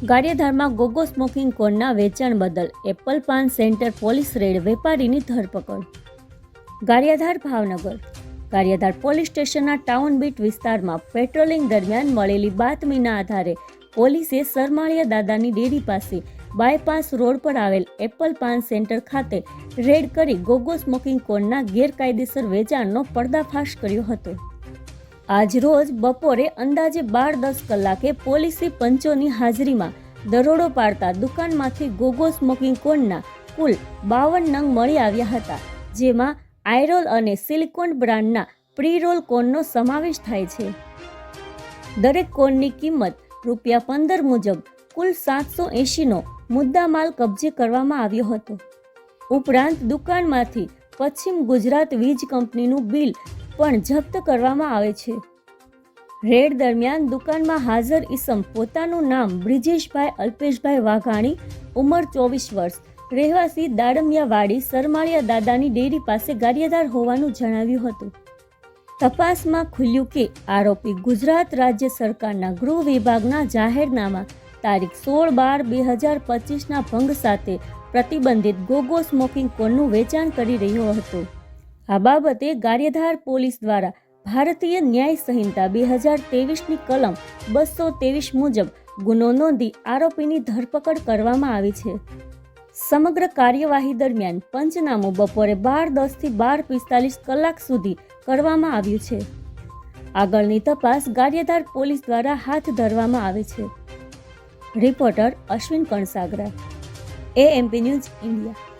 ગારિયાધારમાં ગોગો smoking કોનના વેચાણ બદલ Apple Paan centre police raid વેપારીની ધરપકડ. ગાડિયાધાર ભાવનગર. ગાડિયાધાર પોલીસ સ્ટેશનના ટાઉન બીટ વિસ્તારમાં પેટ્રોલિંગ દરમિયાન મળેલી બાતમીના આધારે પોલીસે સરમાળિયા દાદાની ડેરી પાસે બાયપાસ રોડ પર આવેલ એપલ પાન સેન્ટર ખાતે રેડ કરી ગોગો સ્મોકિંગ કોનના ગેરકાયદેસર વેચાણનો પર્દાફાશ કર્યો હતો. આજરોજ બપોરે અંદાજે બાર દસ કલાકે પોલીસી પંચોની હાજરીમાં દરોડો પાડતા દુકાનમાંથી ગોગો સ્મોકિંગ કોનના કુલ બાવન નંગ મળી આવ્યા હતા, જેમાં આયરોલ અને સિલિકોન બ્રાન્ડના પ્રી રોલ કોનનો સમાવેશ થાય છે. દરેક કોનની કિંમત રૂપિયા પંદર મુજબ કુલ સાતસો એંશીનો મુદ્દામાલ કબજે કરવામાં આવ્યો હતો. ઉપરાંત દુકાનમાંથી પશ્ચિમ ગુજરાત વીજ કંપનીનું બિલ પણ જપ્ત કરવામાં આવે છે. રેડ દરમિયાન દુકાનમાં હાજર ઈસમ, પોતાનું નામ બ્રિજેશભાઈ અલ્પેશભાઈ વાઘાણી, ઉંમર ચોવીસ વર્ષ. રહેવાસી દાડમિયાવાડી સરમાળિયા દાદાની ડેરી પાસે ગારિયાદાર હોવાનું જણાવ્યું હતું. તપાસમાં ખુલ્યું કે આરોપી ગુજરાત રાજ્ય સરકારના ગૃહ વિભાગના જાહેરનામા તારીખ સોળ બાર બે હજાર પચીસના ભંગ સાથે પ્રતિબંધિત ગોગો સ્મોકિંગ કોનનું વેચાણ કરી રહ્યો હતો. આ બાબતે ગારિયાધાર પોલીસ દ્વારા ભારતીય ન્યાય સંહિતા બે હજાર તેવીસની કલમ બસો તેવીસ મુજબ ગુનો નોંધી આરોપીની ધરપકડ કરવામાં આવી છે. સમગ્ર કાર્યવાહી દરમિયાન પંચનામું બપોરે બાર દસથી બાર પિસ્તાલીસ કલાક સુધી કરવામાં આવ્યું છે. આગળની તપાસ ગાર્યધાર પોલીસ દ્વારા હાથ ધરવામાં આવે છે. Reporter Ashwin Kansagara, AMP news India.